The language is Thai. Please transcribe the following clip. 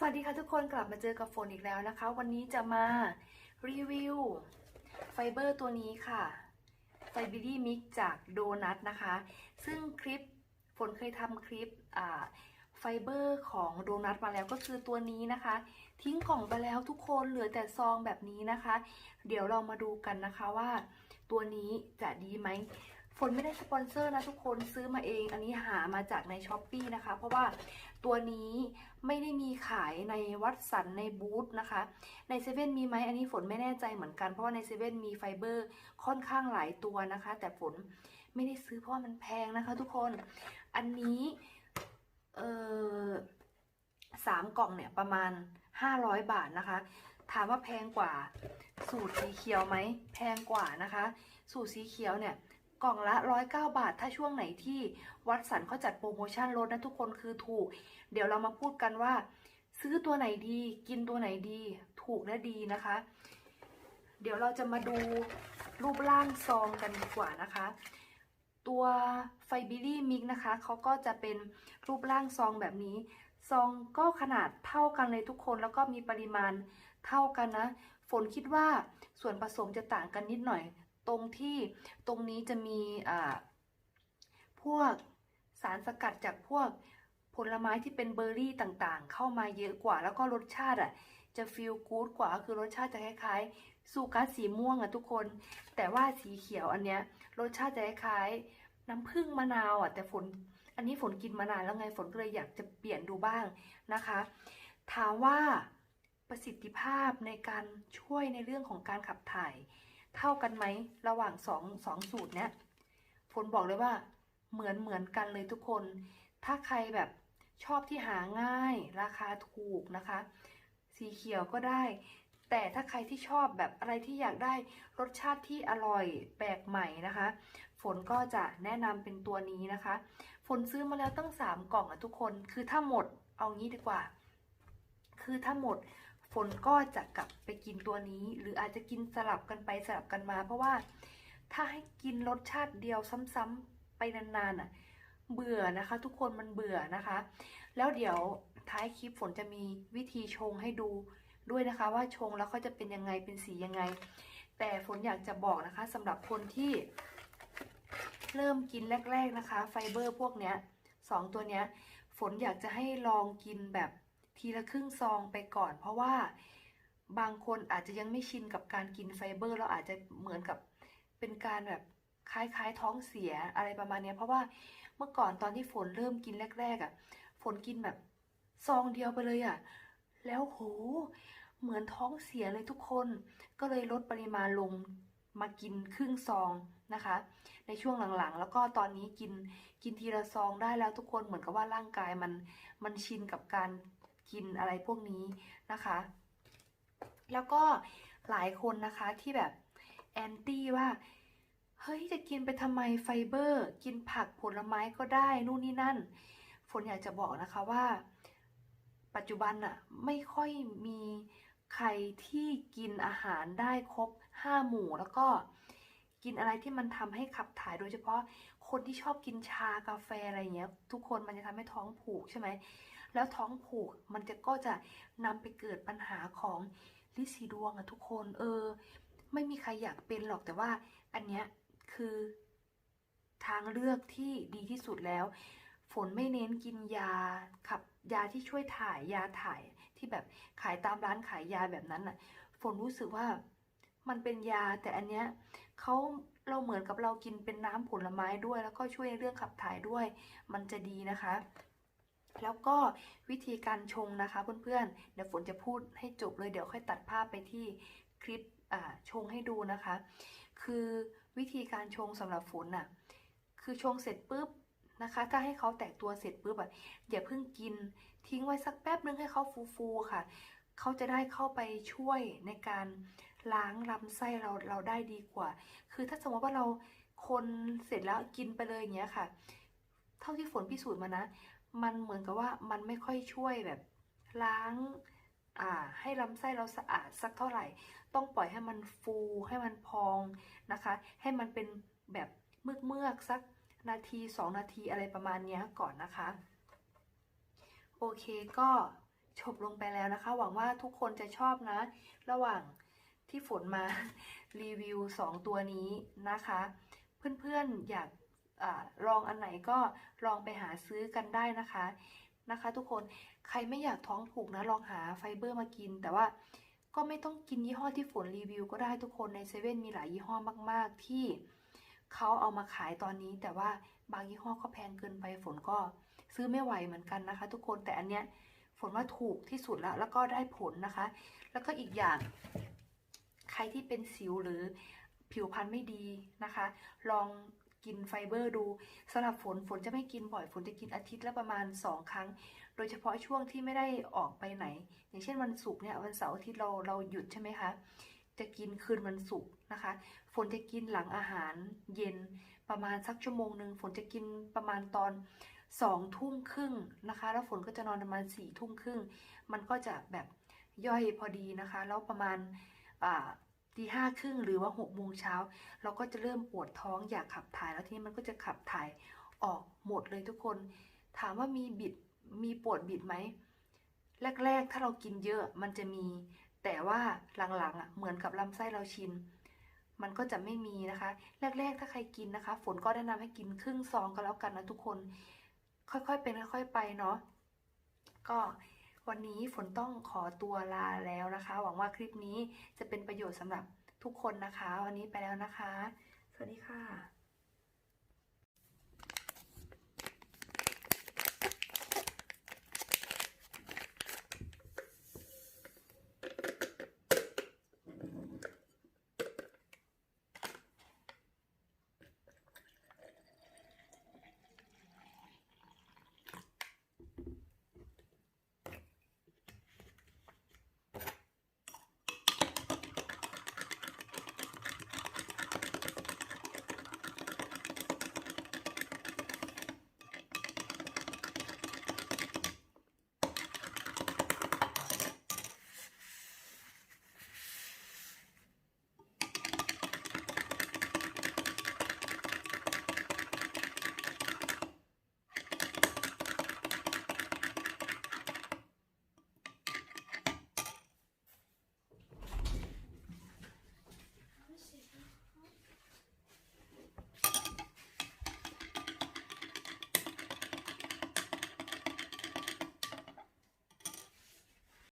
สวัสดีค่ะทุกคนกลับมาเจอกับฝนอีกแล้วนะคะ วันนี้จะมารีวิวไฟเบอร์ตัวนี้ค่ะไฟบิลี่มิกจากโดนัทนะคะ ซึ่งคลิปฝนเคยทำคลิปไฟเบอร์ของโดนัทมาแล้วก็คือตัวนี้นะคะ ทิ้งกล่องไปแล้วทุกคนเหลือแต่ซองแบบนี้นะคะ เดี๋ยวเรามาดูกันนะคะว่าตัวนี้จะดีไหมฝนไม่ได้สปอนเซอร์นะทุกคนซื้อมาเอง อันนี้หามาจากในช้อปปีนะคะ เพราะว่า ตัวนี้ไม่ได้มีขายในวัดสันในบูธนะคะ ในเซเว่นมีไหมอันนี้ฝนไม่แน่ใจเหมือนกัน เพราะว่าในเซเว่นมีไฟเบอร์ค่อนข้างหลายตัวนะคะ แต่ฝนไม่ได้ซื้อเพราะมันแพงนะคะ ทุกคน อันนี้เออสามกล่องเนี่ยประมาณ 500 บาทนะคะ ถามว่าแพงกว่าสูตรสีเขียวไหมแพงกว่านะคะ สูตรสีเขียวเนี่ย กล่องละ 109 บาท ถ้าช่วงไหนที่วัดสันเขาจัดโปรโมชั่นลดนะทุกคนคือถูก เดี๋ยวเรามาพูดกันว่า ซื้อตัวไหนดี กินตัวไหนดี ถูกและดีนะคะ เดี๋ยวเราจะมาดูรูปร่างซองกันดีกว่านะคะ ตัวไฟบิลี่มิกนะคะเขาก็จะเป็นรูปร่างซองแบบนี้ ซองก็ขนาดเท่ากันเลยทุกคนแล้วก็มีปริมาณเท่ากันนะ ฝนคิดว่าส่วนผสมจะต่างกันนิดหน่อย ตรงที่ตรงนี้จะมีพวกสารสกัดจากพวกผลไม้ที่เป็นเบอร์รี่ต่างๆ เข้ามาเยอะกว่า แล้วก็รสชาติอะจะฟีลกู๊ดกว่าคือรสชาติจะคล้ายๆซูกัสสีม่วงอะทุกคน แต่ว่าสีเขียวอันเนี้ยรสชาติจะคล้ายๆน้ำผึ้งมะนาวอะแต่ฝนอันนี้ฝนกินมานานแล้วไงฝนก็เลยอยากจะเปลี่ยนดูบ้างนะคะ ถามว่าประสิทธิภาพในการช่วยในเรื่องของการขับถ่าย เท่ากันไหมระหว่างสองสองสูตรเนี้ยฝนบอกเลยว่าเหมือนเหมือนกันเลยทุกคน ถ้าใครแบบชอบที่หาง่าย ราคาถูกนะคะ สีเขียวก็ได้ แต่ถ้าใครที่ชอบแบบอะไรที่อยากได้รสชาติที่อร่อยแปลกใหม่นะคะ ฝนก็จะแนะนำเป็นตัวนี้นะคะ ฝนซื้อมาแล้วตั้งสามกล่องอะทุกคน คือถ้าหมดเอางี้ดีกว่า คือถ้าหมด ฝนก็จะกลับไปกินตัวนี้ หรืออาจจะกินสลับกันไปสลับกันมา เพราะว่าถ้าให้กินรสชาติเดียวซ้ำๆไปนานๆอะเบื่อนะคะ ทุกคนมันเบื่อนะคะ แล้วเดี๋ยวท้ายคลิปฝนจะมีวิธีชงให้ดูด้วยนะคะ ว่าชงแล้วเขาจะเป็นยังไงเป็นสียังไง แต่ฝนอยากจะบอกนะคะสำหรับคนที่ เริ่มกินแรก ๆนะคะ ไฟเบอร์พวกเนี้ยสองตัวเนี้ย ฝนอยากจะให้ลองกินแบบ ทีละครึ่งซองไปก่อน เพราะว่าบางคนอาจจะยังไม่ชินกับการกินไฟเบอร์ แล้วอาจจะเหมือนกับเป็นการแบบคล้ายๆท้องเสียอะไรประมาณนี้เพราะว่าเมื่อก่อนตอนที่ฝนเริ่มกินแรก ๆอะ ฝนกินแบบซองเดียวไปเลยอะ แล้วโห เหมือนท้องเสียเลยทุกคน ก็เลยลดปริมาณลงมากินครึ่งซองนะคะ ในช่วงหลังๆ แล้วก็ตอนนี้กินกินทีละซองได้แล้วทุกคนเหมือนกับว่าร่างกายมันมันชินกับการ กินอะไรพวกนี้นะคะ แล้วก็หลายคนนะคะที่แบบแอนตี้ว่าเฮ้ยจะกินไปทำไมไฟเบอร์ กินผักผลไม้ก็ได้นู่นนี่นั่น ฝนอยากจะบอกนะคะว่า ปัจจุบันอะไม่ค่อยมีใครที่กินอาหารได้ครบห้าหมู่แล้วก็กินอะไรที่มันทำให้ขับถ่ายโดยเฉพาะคนที่ชอบกินชากาแฟอะไรอย่างเงี้ย ทุกคนมันจะทำให้ท้องผูกใช่ไหม แล้วท้องผูกมันจะก็จะนำไปเกิดปัญหาของลินสีดวงอะทุกคน เออ ไม่มีใครอยากเป็นหรอกแต่ว่าอันเนี้ยคือทางเลือกที่ดีที่สุดแล้ว ฝนไม่เน้นกินยาขับยาที่ช่วยถ่ายยาถ่ายที่แบบขายตามร้านขายยาแบบนั้นน่ะฝนรู้สึกว่ามันเป็นยาแต่อันเนี้ยเขาเราเหมือนกับเรากินเป็นน้ำผลไม้ด้วย แล้วก็ช่วยในเรื่องขับถ่ายด้วย มันจะดีนะคะ แล้วก็วิธีการชงนะคะเพื่อนๆเดี๋ยวฝนจะพูดให้จบเลยเดี๋ยวค่อยตัดภาพไปที่คลิปชงให้ดูนะคะ คือวิธีการชงสำหรับฝนน่ะคือชงเสร็จปุ๊บนะคะ ถ้าให้เขาแตกตัวเสร็จปุ๊บอะอย่าเพิ่งกินทิ้งไว้สักแป๊บนึงให้เขาฟูๆค่ะเขาจะได้เข้าไปช่วยในการล้างลำไส้เราเราได้ดีกว่า คือถ้าสมมติว่าเราคนเสร็จแล้วกินไปเลยอย่างเงี้ยค่ะ เท่าที่ฝนพิสูจน์มานะ มันเหมือนกับว่ามันไม่ค่อยช่วยแบบล้างให้ลำไส้เราสะอาดสักเท่าไหร่ ต้องปล่อยให้มันฟูให้มันพองนะคะ ให้มันเป็นแบบเมือกเมือกๆสักนาทีสองนาทีอะไรประมาณนี้ก่อนนะคะ โอเคก็จบลงไปแล้วนะคะ หวังว่าทุกคนจะชอบนะ ระหว่างที่ฝนมารีวิว 2 ตัวนี้นะคะ เพื่อนๆอยาก ลองอันไหนก็ลองไปหาซื้อกันได้นะคะนะคะ ทุกคนใครไม่อยากท้องผูกนะลองหาไฟเบอร์มากิน แต่ว่าก็ไม่ต้องกินยี่ห้อที่ฝนรีวิวก็ได้ทุกคนในเซเว่นมีหลายยี่ห้อมาก ๆ ที่เขาเอามาขายตอนนี้ แต่ว่าบางยี่ห้อก็แพงเกินไปฝนก็ซื้อไม่ไหวเหมือนกันนะคะ ทุกคนแต่อันเนี้ยฝนว่าถูกที่สุดแล้วแล้วก็ได้ผลนะคะ แล้วก็อีกอย่าง ใครที่เป็นสิวหรือผิวพรรณไม่ดีนะคะ ลอง กินไฟเบอร์ดูสำหรับฝนฝนจะไม่กินบ่อยฝนจะกินอาทิตย์ละประมาณ 2 ครั้ง โดยเฉพาะช่วงที่ไม่ได้ออกไปไหน อย่างเช่นวันศุกร์เนี่ยวันเสาร์อาทิตย์เราเราหยุดใช่ไหมคะจะกินคืนวันศุกร์นะคะ ฝนจะกินหลังอาหารเย็นประมาณสักชั่วโมงหนึ่งฝนจะกินประมาณตอนสองทุ่มครึ่งนะคะ แล้วฝนก็จะนอนประมาณสี่ทุ่มครึ่ง มันก็จะแบบย่อยพอดีนะคะ แล้วประมาณอ่า ตีห้าครึ่งหรือว่าหกโมงเช้าเราก็จะเริ่มปวดท้องอยากขับถ่าย แล้วทีนี้มันก็จะขับถ่ายออกหมดเลยทุกคน ถามว่ามีบิดมีปวดบิดไหมแรก ๆ ถ้าเรากินเยอะมันจะมี แต่ว่าหลังๆอะเหมือนกับลำไส้เราชินมันก็จะไม่มีนะคะ แรก ๆ ถ้าใครกินนะคะ ฝนก็แนะนำให้กินครึ่งซองก็แล้วกันนะทุกคน ค่อยๆเป็นค่อยๆไปเนาะก็ วันนี้ฝนต้องขอตัวลาแล้วนะคะ หวังว่าคลิปนี้จะเป็นประโยชน์สำหรับทุกคนนะคะ วันนี้ไปแล้วนะคะ สวัสดีค่ะ